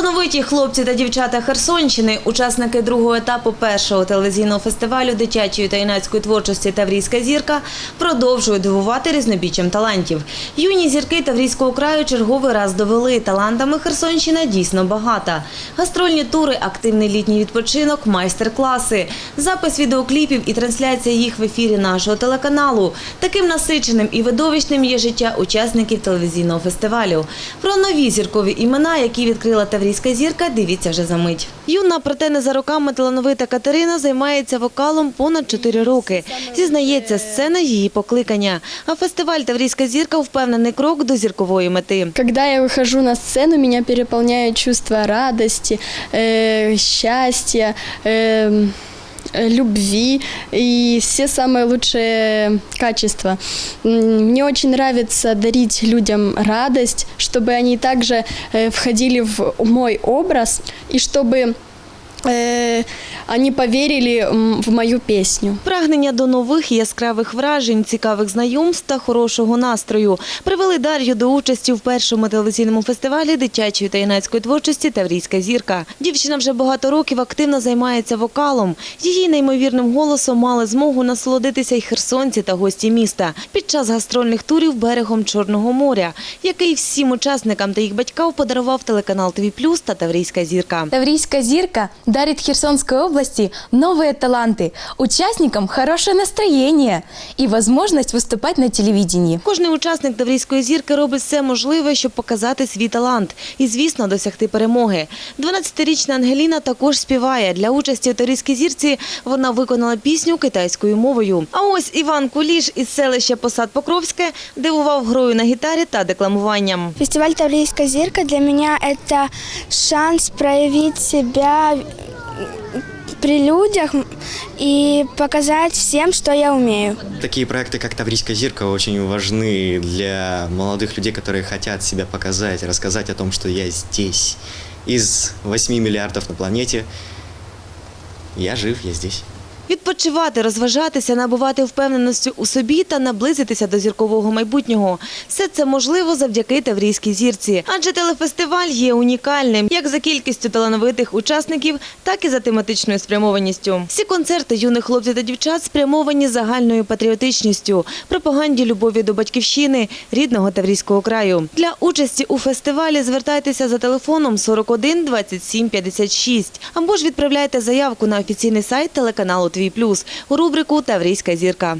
Талановиті хлопці та дівчата Херсонщини, учасники другого етапу першого телевізійного фестивалю дитячої та юнацької творчості Таврійська зірка продовжують дивувати різнобіччям талантів. Юні зірки Таврійського краю черговий раз довели талантами Херсонщина дійсно багата. Гастрольні тури, активний літній відпочинок, майстер-класи, запис відеокліпів і трансляція їх в ефірі нашого телеканалу. Таким насиченим і видовищним є життя учасників телевізійного фестивалю. Про нові зіркові імена, які відкрила Таврійська зірка, дивіться вже за мить. Юна, проте не за роками талановита Катерина займається вокалом понад 4 роки. Зізнається, сцена її покликання. А фестиваль Таврійська зірка впевнений крок до зіркової мети. Когда я выхожу на сцену, меня переполняют чувства радости, э, счастья, э, э, любви и все самые лучшие качества. М, Мне очень нравится дарить людям радость, чтобы они также э, входили в мой образ и чтобы э, они поверили м, в мою песню. Прагнення до нових яскравих вражень, цікавих знайомств та хорошого настрою привели Дар'ю до участі в першому телевізійному фестивалі дитячої та юнацької творчості Таврійська зірка. Дівчина вже багато років активно займається вокалом. Її неймовірним голосом мали змогу насолодитися й херсонці та гості міста під час гастрольних турів берегом Чорного моря, який всім учасникам та їх батькам подарував телеканал ТВ Плюс та Таврійська зірка. Таврийская зирка дарит Херсонской области новые таланты, участникам хорошее настроение и возможность выступать на телевидении. Кожний учасник Таврійської зірки робить все можливе, щоб показати свій талант і, звісно, досягти перемоги. 12-річна Ангеліна також співає. Для участі у Таврійській зірці вона виконала пісню китайською мовою. А ось Іван Куліш із селища Посад Покровське дивував грою на гітарі та декламуванням. Фестиваль «Таврийская зирка» для меня это шанс проявить себя при людях и показать всем, что я умею. Такие проекты, как Таврийская зирка, очень важны для молодых людей, которые хотят себя показать, рассказать о том, что я здесь. Из 8 миллиардов на планете я жив, я здесь. Відпочивати, розважатися, набувати впевненості у собі та наблизитися до зіркового майбутнього. Все це можливо завдяки Таврійській зірці. Адже телефестиваль є унікальним як за кількістю талановитих учасників, так і за тематичною спрямованістю. Всі концерти юних хлопців та дівчат спрямовані загальною патріотичністю, пропаганді любові до батьківщини, рідного Таврійського краю. Для участі у фестивалі звертайтеся за телефоном 41 27 56 або ж відправляйте заявку на офіційний сайт телеканалу Твій Плюс у рубрику Таврійська зірка.